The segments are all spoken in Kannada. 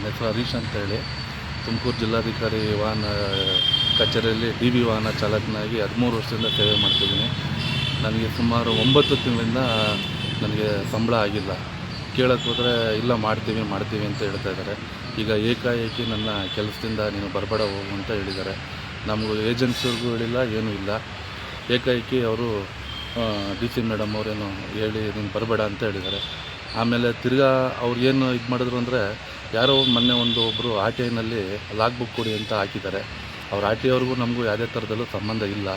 ನನ್ನ ಹೆಸರು ಹರೀಶ್ ಅಂತೇಳಿ ತುಮಕೂರು ಜಿಲ್ಲಾಧಿಕಾರಿ ವಾಹನ, ಕಚೇರಿಯಲ್ಲಿ ಡಿ ಬಿ ವಾಹನ ಚಾಲಕನಾಗಿ ಹದಿಮೂರು ವರ್ಷದಿಂದ ಸೇವೆ ಮಾಡ್ತಿದ್ದೀನಿ. ನನಗೆ ಸುಮಾರು ಒಂಬತ್ತು ತಿಂಗಳಿಂದ ನನಗೆ ಸಂಬಳ ಆಗಿಲ್ಲ. ಕೇಳಕ್ಕೆ ಹೋದರೆ, ಇಲ್ಲ, ಮಾಡ್ತೀವಿ ಮಾಡ್ತೀವಿ ಅಂತ ಹೇಳ್ತಾ ಇದ್ದಾರೆ. ಈಗ ಏಕಾಏಕಿ ನನ್ನ ಕೆಲಸದಿಂದ ನೀನು ಬರಬೇಡ ಹೋಗು ಅಂತ ಹೇಳಿದ್ದಾರೆ. ನಮಗೂ ಏಜೆನ್ಸಿಯವ್ರಿಗೂ ಹೇಳಿಲ್ಲ, ಏನೂ ಇಲ್ಲ. ಏಕಾಏಕಿ ಅವರು ಡಿ ಸಿ ಮೇಡಮ್ ಅವರೇನು ಹೇಳಿ ನೀನು ಬರಬೇಡ ಅಂತ ಹೇಳಿದ್ದಾರೆ. ಆಮೇಲೆ ತಿರ್ಗಾ ಅವ್ರು ಏನು ಇದು ಮಾಡಿದ್ರು ಅಂದರೆ ಯಾರೋ ಮೊನ್ನೆ ಒಂದು ಒಬ್ಬರು ಆರ್ ಟಿ ಐನಲ್ಲಿ ಲಾಗ್ ಬುಕ್ ಕೊಡಿ ಅಂತ ಹಾಕಿದ್ದಾರೆ. ಅವ್ರ ಆರ್ ಟಿ ಅವ್ರಿಗೂ ನಮಗೂ ಯಾವುದೇ ಥರದಲ್ಲೂ ಸಂಬಂಧ ಇಲ್ಲ.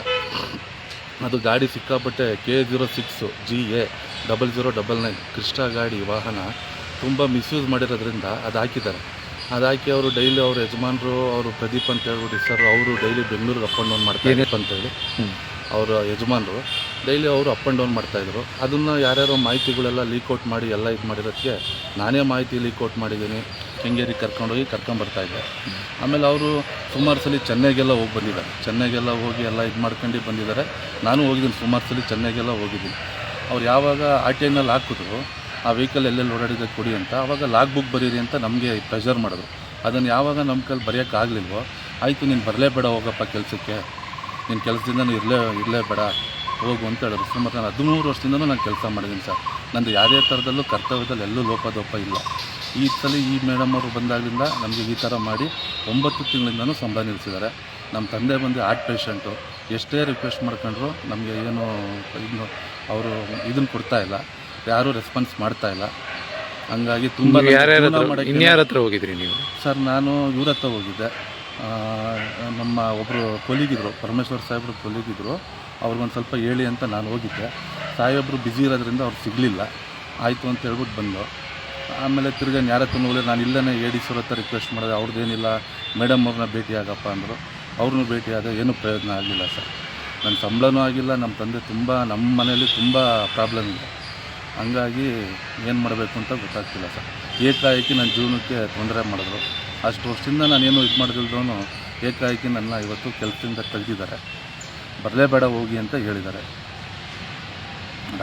ಅದು ಗಾಡಿ ಸಿಕ್ಕಾಪಟ್ಟೆ K zero six G A double zero double nine Krishna ಗಾಡಿ ವಾಹನ ತುಂಬ ಮಿಸ್ಯೂಸ್ ಮಾಡಿರೋದ್ರಿಂದ ಅದು ಹಾಕಿದ್ದಾರೆ. ಅದು ಹಾಕಿ ಅವರು ಡೈಲಿ ಅವ್ರ ಯಜಮಾನರು ಅವರು ಪ್ರದೀಪ್ ಅಂತ ಹೇಳ್ಬಿಟ್ಟು ಸರ್ ಅವರು ಡೈಲಿ ಬೆಂಗಳೂರಿಗೆ ಅಪ್ ಆ್ಯಂಡ್ ಡೌನ್ ಮಾಡ್ತಾರೆ ಅಂತೇಳಿ ಅವರ ಯಜಮಾನರು ಡೈಲಿ ಅವರು ಅಪ್ ಆ್ಯಂಡ್ ಡೌನ್ ಮಾಡ್ತಾಯಿದ್ರು ಅದನ್ನು ಯಾರ್ಯಾರೋ ಮಾಹಿತಿಗಳೆಲ್ಲ ಲೀಕ್ಔಟ್ ಮಾಡಿ ಎಲ್ಲ ಇದು ಮಾಡಿರೋದಕ್ಕೆ ನಾನೇ ಮಾಹಿತಿ ಲೀಕ್ಔಟ್ ಮಾಡಿದ್ದೀನಿ. ಕೆಂಗೇರಿಗೆ ಕರ್ಕೊಂಡೋಗಿ ಕರ್ಕೊಂಬರ್ತಾಯಿದ್ದೆ ಆಮೇಲೆ ಅವರು ಸುಮಾರು ಸಲ ಚೆನ್ನೈಗೆಲ್ಲ ಹೋಗಿ ಬಂದಿದ್ದಾರೆ. ಚೆನ್ನೈಗೆಲ್ಲ ಹೋಗಿ ಎಲ್ಲ ಇದು ಮಾಡ್ಕೊಂಡು ಬಂದಿದ್ದಾರೆ. ನಾನು ಹೋಗಿದ್ದೀನಿ ಸುಮಾರು ಸಲ ಚೆನ್ನೈಗೆಲ್ಲ ಹೋಗಿದ್ದೀನಿ. ಅವ್ರು ಯಾವಾಗ ಆರ್ ಟಿ ಐನಲ್ಲಿ ಹಾಕಿದ್ರು, ಆ ವೆಹಿಕಲ್ ಎಲ್ಲೆಲ್ಲಿ ಓಡಾಡಿದ್ರೆ ಕೊಡಿ ಅಂತ ಆವಾಗ ಲಾಗ್ ಬುಕ್ ಬರೀರಿ ಅಂತ ನಮಗೆ ಪ್ರೆಷರ್ ಮಾಡಿದ್ರು. ಅದನ್ನು ಯಾವಾಗ ನಮ್ಮ ಕೈಲಿ ಬರೆಯೋಕ್ಕಾಗಲಿಲ್ವೋ ಆಯಿತು ನೀನು ಬರಲೇಬೇಡ ಹೋಗಪ್ಪ ಕೆಲಸಕ್ಕೆ. ನಿನ್ನ ಕೆಲಸದಿಂದ ಇರಲೇ ಇರಲೇಬೇಡ ಹೋಗು ಅಂತ ಹೇಳಿದ್ರು. ಸುಮಾರು ನಾನು ಹದಿಮೂರು ವರ್ಷದಿಂದಲೂ ನಾನು ಕೆಲಸ ಮಾಡಿದ್ದೀನಿ ಸರ್. ನಂದು ಯಾವುದೇ ಥರದಲ್ಲೂ ಕರ್ತವ್ಯದಲ್ಲಿ ಎಲ್ಲೂ ಲೋಪದೋಪ ಇಲ್ಲ. ಈ ಸಲ ಈ ಮೇಡಮ್ ಅವರು ಬಂದಾಗಲಿಂದ ನಮಗೆ ಈ ಥರ ಮಾಡಿ ಒಂಬತ್ತು ತಿಂಗಳಿಂದನೂ ಸಂಬಳ ನಿಲ್ಲಿಸಿದ್ದಾರೆ. ನಮ್ಮ ತಂದೆ ಬಂದು ಹಾರ್ಟ್ ಪೇಷಂಟು ಎಷ್ಟೇ ರಿಕ್ವೆಸ್ಟ್ ಮಾಡ್ಕೊಂಡ್ರು ನಮಗೆ ಏನು ಇನ್ನು ಅವರು ಇದನ್ನು ಕೊಡ್ತಾ ಇಲ್ಲ. ಯಾರೂ ರೆಸ್ಪಾನ್ಸ್ ಮಾಡ್ತಾ ಇಲ್ಲ. ಹಂಗಾಗಿ ತುಂಬ ಇನ್ಯಾರ ಹತ್ರ ಹೋಗಿದ್ರಿ ನೀವು? ಸರ್ ನಾನು ಇವ್ರ ಹತ್ರ ಹೋಗಿದ್ದೆ. ನಮ್ಮ ಒಬ್ಬರು ಕೊಲಿಗಿದ್ರು ಪರಮೇಶ್ವರ್ ಸಾಹೇಬ್ರು ಕೊಲಿಗಿದ್ರು ಅವ್ರಿಗೊಂದು ಸ್ವಲ್ಪ ಹೇಳಿ ಅಂತ ನಾನು ಹೋಗಿದ್ದೆ. ಸಾಹೇಬ್ರು ಬ್ಯುಸಿ ಇರೋದ್ರಿಂದ ಅವ್ರು ಸಿಗಲಿಲ್ಲ. ಆಯಿತು ಅಂತ ಹೇಳ್ಬಿಟ್ಟು ಬಂದು, ಆಮೇಲೆ ತಿರ್ಗಿ ಯಾರ ಹತ್ರ ಹೋಗಲಿ ನಾನು ಇಲ್ಲೇ ಎ ಡಿ ಹತ್ರ ರಿಕ್ವೆಸ್ಟ್ ಮಾಡಿದೆ ಅವ್ರದ್ದೇನಿಲ್ಲ ಮೇಡಮ್ ಅವ್ರನ್ನ ಭೇಟಿ ಆಗಪ್ಪ ಅಂದರು. ಅವ್ರನ್ನೂ ಭೇಟಿ ಆದ ಏನೂ ಪ್ರಯೋಜನ ಆಗಲಿಲ್ಲ ಸರ್. ನನ್ನ ಸಂಬಳನೂ ಆಗಿಲ್ಲ ನಮ್ಮ ತಂದೆ ತುಂಬ ನಮ್ಮ ಮನೇಲಿ ತುಂಬ ಪ್ರಾಬ್ಲಮ್ ಇದೆ. ಹಂಗಾಗಿ ಏನು ಮಾಡಬೇಕು ಅಂತ ಗೊತ್ತಾಗ್ತಿಲ್ಲ ಸರ್. ಏಕಾಏಕಿ ನನ್ನ ಜೀವನಕ್ಕೆ ತೊಂದರೆ ಮಾಡಿದ್ರು. ಅಷ್ಟು ವರ್ಷದಿಂದ ನಾನೇನು ಇದು ಮಾಡಿದಿಲ್ದವನು ಏಕಾಏಕಿ ನನ್ನ ಇವತ್ತು ಕೆಲಸದಿಂದ ತೆಗೆದಿದ್ದಾರೆ ಬರಲೇಬೇಡ ಹೋಗಿ ಅಂತ ಹೇಳಿದ್ದಾರೆ.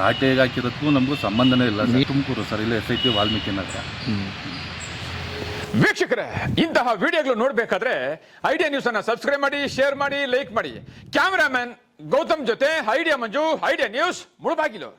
ಆಟೆಗೆ ಹಾಕಿರೋದಕ್ಕೂ ನಮಗೂ ಸಂಬಂಧನೇ ಇಲ್ಲ ಸರ್. ತುಮಕೂರು ಸರ್, ಇಲ್ಲ S I T Valmiki Nagar. ವೀಕ್ಷಕರೇ, ಇಂತಹ ವಿಡಿಯೋಗಳು ನೋಡಬೇಕಾದ್ರೆ ಐಡಿಯಾ ನ್ಯೂಸ್ ಅನ್ನು ಸಬ್ಸ್ಕ್ರೈಬ್ ಮಾಡಿ, ಶೇರ್ ಮಾಡಿ, ಲೈಕ್ ಮಾಡಿ. ಕ್ಯಾಮ್ರಾಮನ್ ಗೌತಮ್ ಜೊತೆ Idea Manju, Idea news Mulbagal.